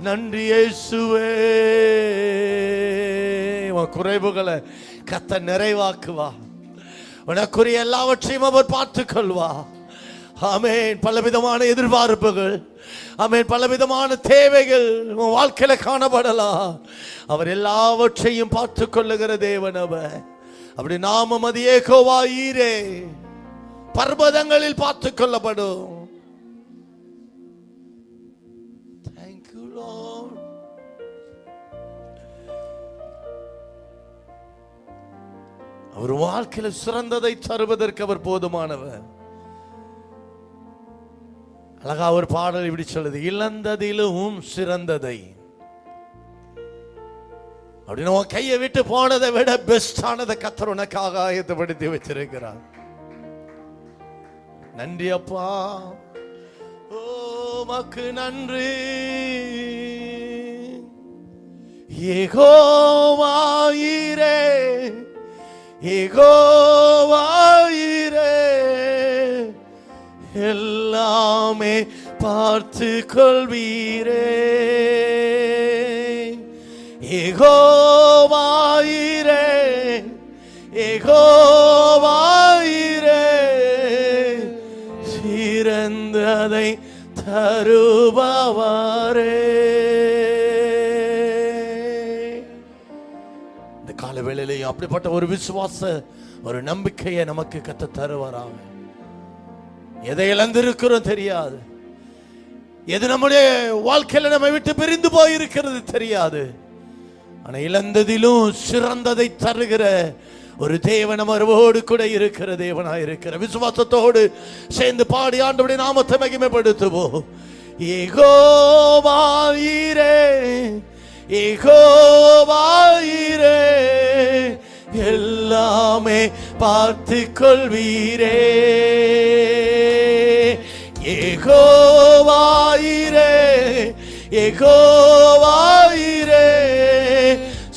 நன்றி இயேசுவே. உன் குறைவுகளை கத்த நிறைவாக்குவா. உனக்குரிய எல்லாவற்றையும் அவர் பார்த்துக்கொள்வா. கொள்வா பலவிதமான எதிர்பார்ப்புகள் ஆமென். பலவிதமான தேவைகள் உன் வாழ்க்கையில காணப்படலாம். அவர் எல்லாவற்றையும் பார்த்து கொள்ளுகிற தேவன் அவர். அப்படி நாமம் அது ஏகோவா ஈரே பர்வதங்களில் பார்த்து கொள்ளப்படும் அவர் வாழ்க்கையில சிறந்ததை தருவதற்கு அவர் போதுமானவர். அழகா ஒரு பாடல் இப்படி சொல்லுது இழந்ததிலும் சிறந்ததை. அப்படின்னு உன் கையை விட்டு போனதை விட பெஸ்டானதை கத்தர் உனக்காக ஆயத்தப்படுத்தி வச்சிருக்கிறார். நன்றி அப்பா. ஓ மக்கு நன்றி. ஏகோவாயிரே. ஏகோவாயிரே எல்லாமே பார்த்து கொள்வீரே. ஏகோவாயிரே ஏகோவாயிரே சிறந்ததை தருபவரே. கால வேளையிலையும் அப்படிப்பட்ட ஒரு விசுவாச ஒரு நம்பிக்கையை நமக்கு கத்த தருவாராம். எதை இழந்திருக்கிறோம் தெரியாது. எது நம்முடைய வாழ்க்கையில நம்ம விட்டு பிரிந்து போயிருக்கிறது தெரியாது. ஆனா இழந்ததிலும் சிறந்ததை தருகிற ஒரு தேவன் அமர்வோடு கூட இருக்கிற தேவனா இருக்கிற. விசுவாசத்தோடு சேர்ந்து பாடி ஆண்டவருடைய நாமத்தை மகிமைப்படுத்துவோம். ஏகோவாயிரே இகோவாயிரே எல்லாமே பார்த்து கொள்வீரே ஏகோவாயிரே ஏகோவாயிரே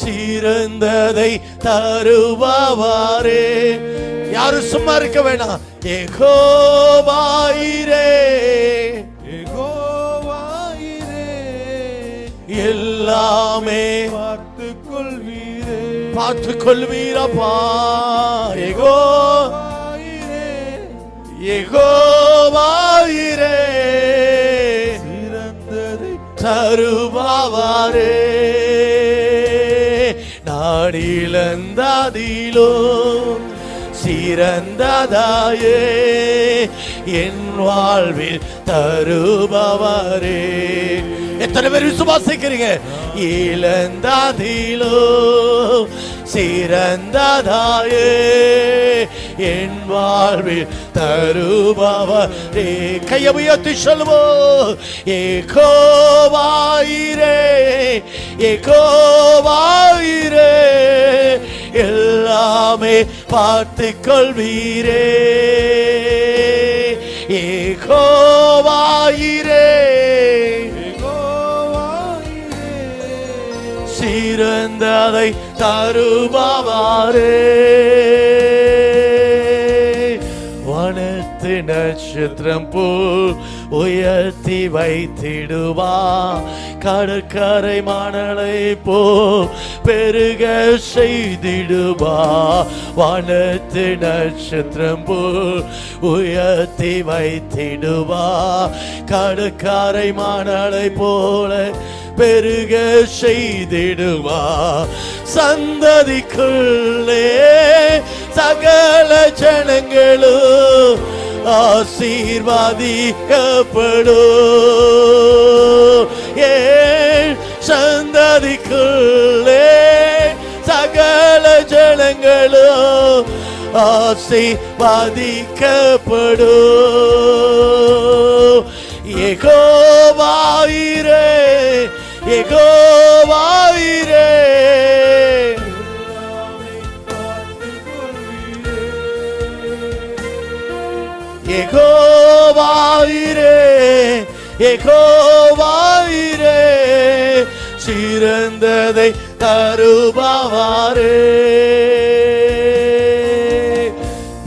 சிறந்ததை தருபவாரே. யாரும் சும்மா இருக்க வேணாம். ஏகோவாயிரே எல்லாமே பார்த்துக் கொள்வீரே. பார்த்து கொள்வீரப்பா ஏகோ. யெகோவாயிரே, ஏகோவாயிரே. சிறந்ததை தருபவாரே நாடிலந்தாதிலோ. சிறந்ததாயே. என் வாழ்வில் தருபவரே. எத்தனை பேர் விசுவாசிக்கிறீங்க? இழந்ததிலோ சிறந்ததாயே என் வாழ்வில் தருபவரே. கைய உயர்த்தி சொல்லுவோம் ஏகோவாயிரே ஏகோவாயிரே. எல்லாமே பார்த்து கொள்வீரே ஏகோவாயிரே. சிறந்ததை தருபவாரே. வனத்து நட்சத்திரம் போல் உயர்த்தி வைத்திடுவா. கடற்கரை மணலை போ பெருக செய்திடுவா. வானத்து நட்சத்திரம் போல் உயர்த்தி வைத்திடுவா. கடற்கரை மணலை போல பெருக செய்திடுவா. சந்ததிக்குள்ளே சகல ஜனங்களும் ஆசீர்வாதிக்கப்படும் ஏன் சந்ததிக்குள்ளே சகல ஜனங்களும் ஆசீர்வாதிக்கப்படும் ஏகோவா ஏகோவாயிரே சிறந்ததை தருபவாரே.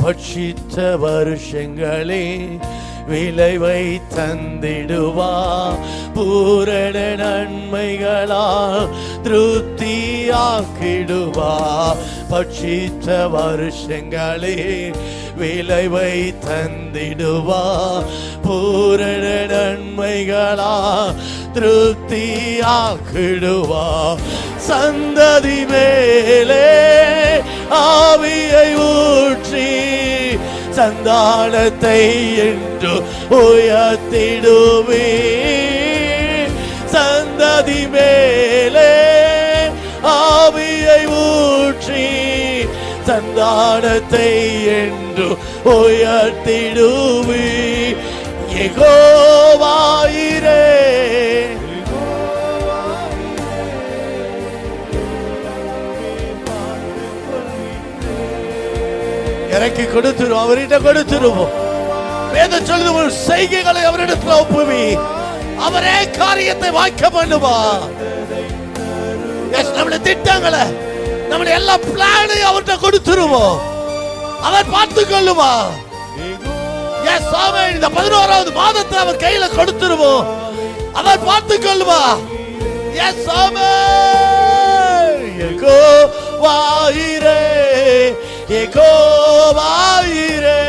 பட்சித்த வருஷங்களே விளைவை தந்திடுவா. பூரண நன்மைகளால் திருப்தியாக்கிடுவா. பட்சித்த வருஷங்களே விளைவை தந்திடுவா பூரண நன்மைகளா திருப்தியாக்கிடுவா. சந்ததி மேலே ஆவியை ஊற்றி சந்தானத்தை என்று உயர்த்திடுவே சந்ததி மேலே சந்தானத்தை என்று உயர்த்திடுவி. எகோவாயிரே. இறக்கி கொடுத்துரும் அவர்கிட்ட கொடுத்துருவோம். வேத சொல்லுது செய்கைகளை அவரிடத்துல ஒப்புவி. அவரே காரியத்தை வாய்க்க பண்ணுவா Yes, நம்முடைய திட்டங்களை நம்முடைய எல்லா பிளானையும் அவர்கிட்ட கொடுத்துருவோம் அவர் பார்த்து கொள்ளுவா எஸ் சாமி இந்த பதினோராவது மாதத்தை அவர் கையில கொடுத்துருவோம் அவர் பார்த்து கொள்ளுவா எஸ் ஆமே எகோ வாயிரே எகோ வாயிரே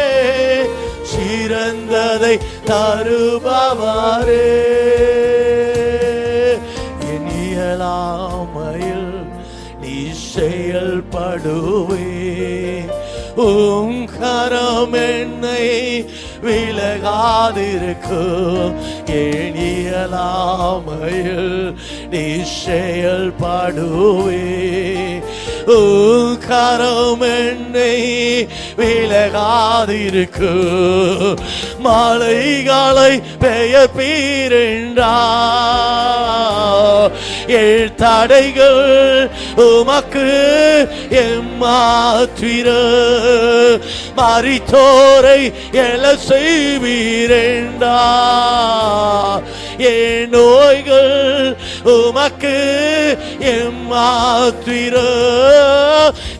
சிறந்ததை தருபவாரே. செயல்படுவே. உம் கரம் என்னை விலகாதிருக்கும் என் இயலாமையில் நீ செயல்படுவே. உம் கரம் என்னை விலகாதிருக்கு. மலைகளை பெயர் பீரென்றா ஏழ் தடைகள் உமக்கு எம்மாத்திர மறித்தோரை எழ செய்வீரெண்டா. என் நோய்கள் உமக்கு எம்மாத்திர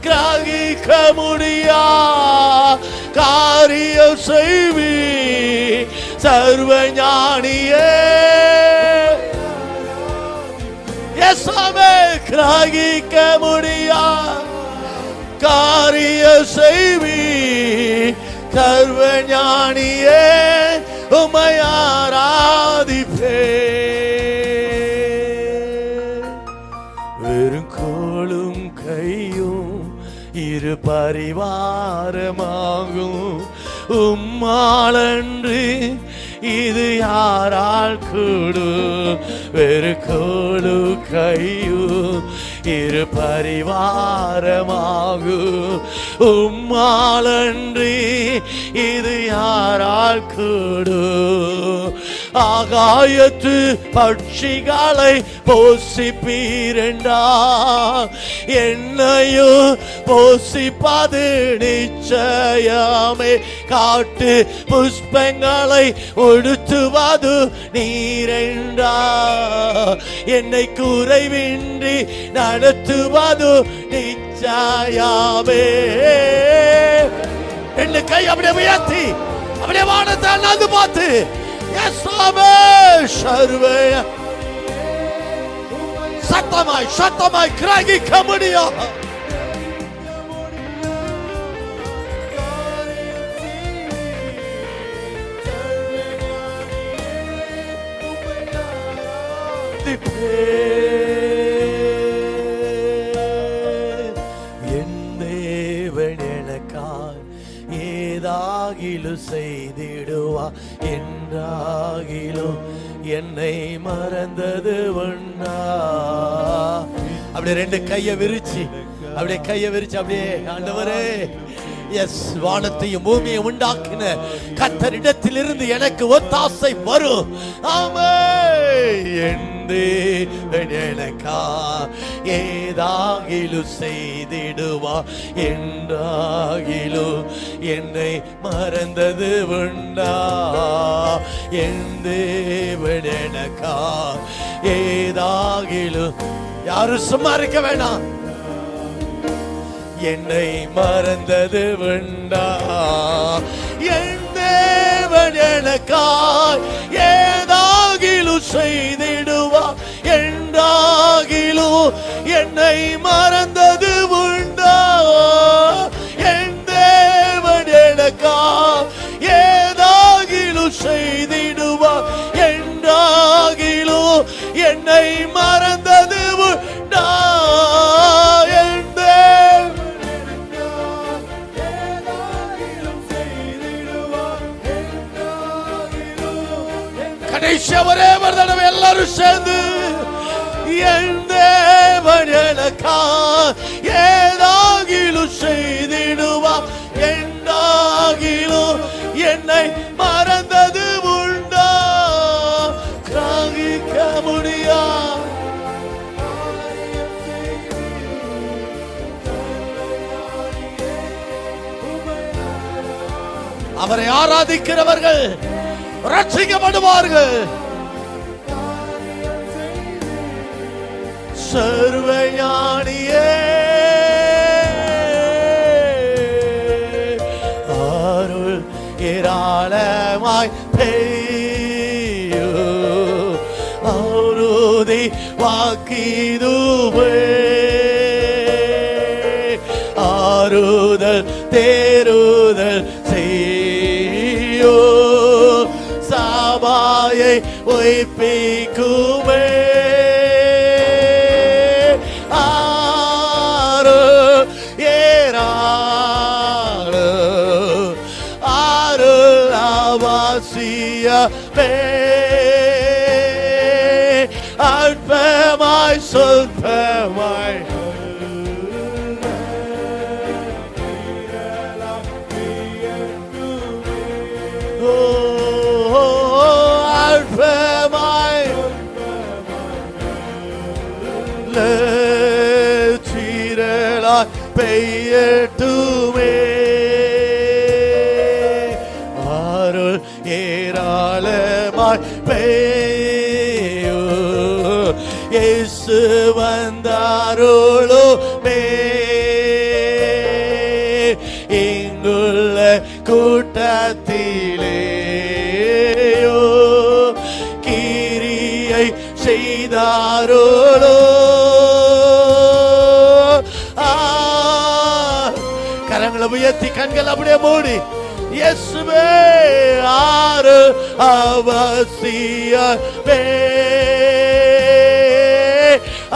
கிராகிக்க முடியா? காரியம் செய்வி சர்வஞானியே ஞானியே எஸ்ஸாமே கிராகிக்க முடியா? காரிய செய்வி சர்வ ஞானியே உமையாராதிப்பே வெறும் கோளும் கையும் இரு பரிவாரமாகும். உம்மாளன்று இது யாரால் கூடும்? வெறு கோளு கையும் இரு பரிவாரமாகும் உம்மாளன்று இது யாரால் கூடு? ஆகாயத்து பட்சிகளை போசிப்பீரண்டா? என்னையும் போசிப்பது நிச்சயமே. காட்டு புஷ்பங்களை ஒடுத்துவது நீரெண்டா? என்னை குறைவின்றி நடத்துவது நிச்சயமே. என்ன கை அப்படியே உயர்த்தி அப்படியே வானத்தை அண்ணாந்து பார்த்து யேசுவே சர்வே சத்தமாய் சத்தமாய் கிரகிக்க முடியும் என் ஏதாகிலும் செய்திடுவா என்றாகிலும் என்னை மறந்தது ஒண்ணா? அப்படியே ரெண்டு கையை விரிச்சு அப்படியே கையை விரிச்சு அப்படியே ஆண்டவரே எஸ் வானத்தையும் பூமியை உண்டாக்கின கத்தரிடத்திலிருந்து எனக்கு ஒத்தாசை வரும். ஆமே என் தேவன் எனக்கா ஏதாகிலும் செய்திடுவா என்றாகிலும் என்னை மறந்தது உண்டா? என் தேவன் எனக்கா ஏதாகிலும் யாரும் சும்மா இருக்க வேணாம். என்னை மறந்தது உண்டா? என் தேவன் எனக்காய் ஏதாகிலும் செய்திடுவார் என்றாகிலும் என்னை மறந்த எனக்கா ஏதாகிலும் செய்திடுவா என்னாகிலும் என்னை மறந்தது உண்டா? கிராகிக்க முடியா? அவரை ஆராதிக்கிறவர்கள் ரட்சிக்கப்படுவார்கள். சர்வஞானியே. அருள் ஏராளமாய் பெய்யோ. அருதி வாக்கிதுவே. ஆறுதல் தேறுதல் செய்யோ. சாபாயை ஒய்ப்பிக்குமே. ஆவாசிய பே அற்பமாய் சொற்பமாய் ஓ, அற்பமாய் ஏராளமாய் இயேசு வந்தாரோளோ வந்தாருளுமே இங்குள்ள கூட்டத்திலேயோ கிரியை செய்தாரோளோ. கரங்களை உயர்த்தி கண்கள் அப்படியே மூடி. இயேசுவே ஆறு அவசியமே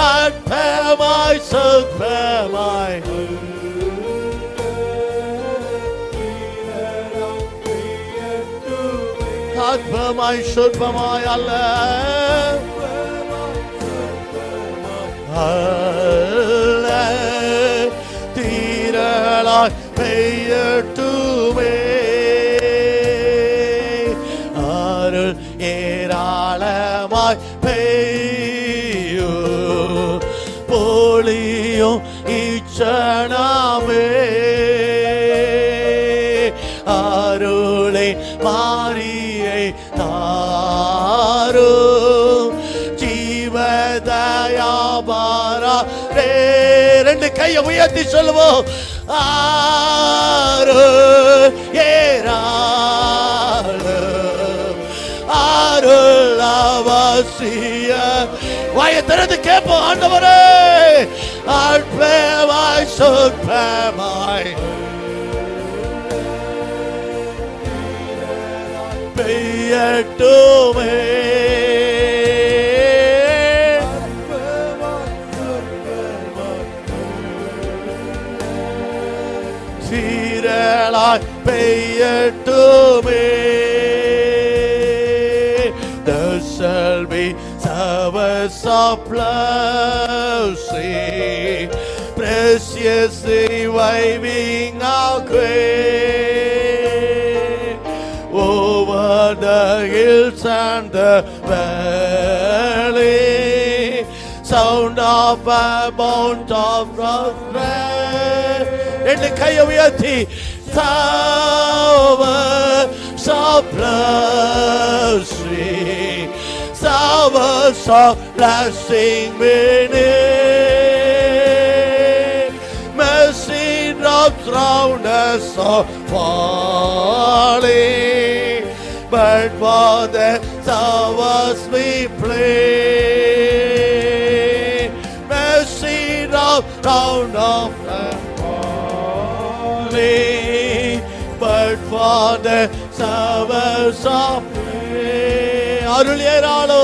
அற்பமாய் சொற்பமாய் அற்பமாய் சொற்பமாய் அல்ல அல்ல தீரலாய் பெய்யட்டுமே இச்சனாமே அருளை மாறியை தாரோ ஜீவதயாபாரா ரே ரெண்டு கையை உயர்த்தி சொல்லுவோம் ஆறு ஏராளு அருள் அவசிய வாயை திறந்து கேட்போம் ஆண்டவரே ஆட்பே அற்பமாய் சொற்பமாய் பெய்யட்டுமே சீரலாய் பெய்யட்டுமே There shall be showers of blessing, 也虽为民昂贵，我的一生的美丽，sound of a mount of glory，人可以为你，sound so blessing，sound so blessing many。Crowned us all falling, but for the towers we play. Mercy round, round of us falling, but for the towers of play. அருள் ஏறாளோ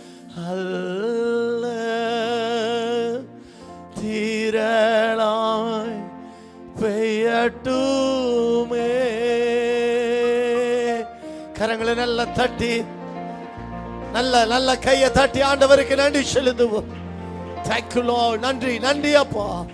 தட்டி நல்ல நல்ல கையை தட்டி ஆண்டவருக்கு நன்றி செலுத்துவோம். Thank you நன்றி நன்றி அப்பா.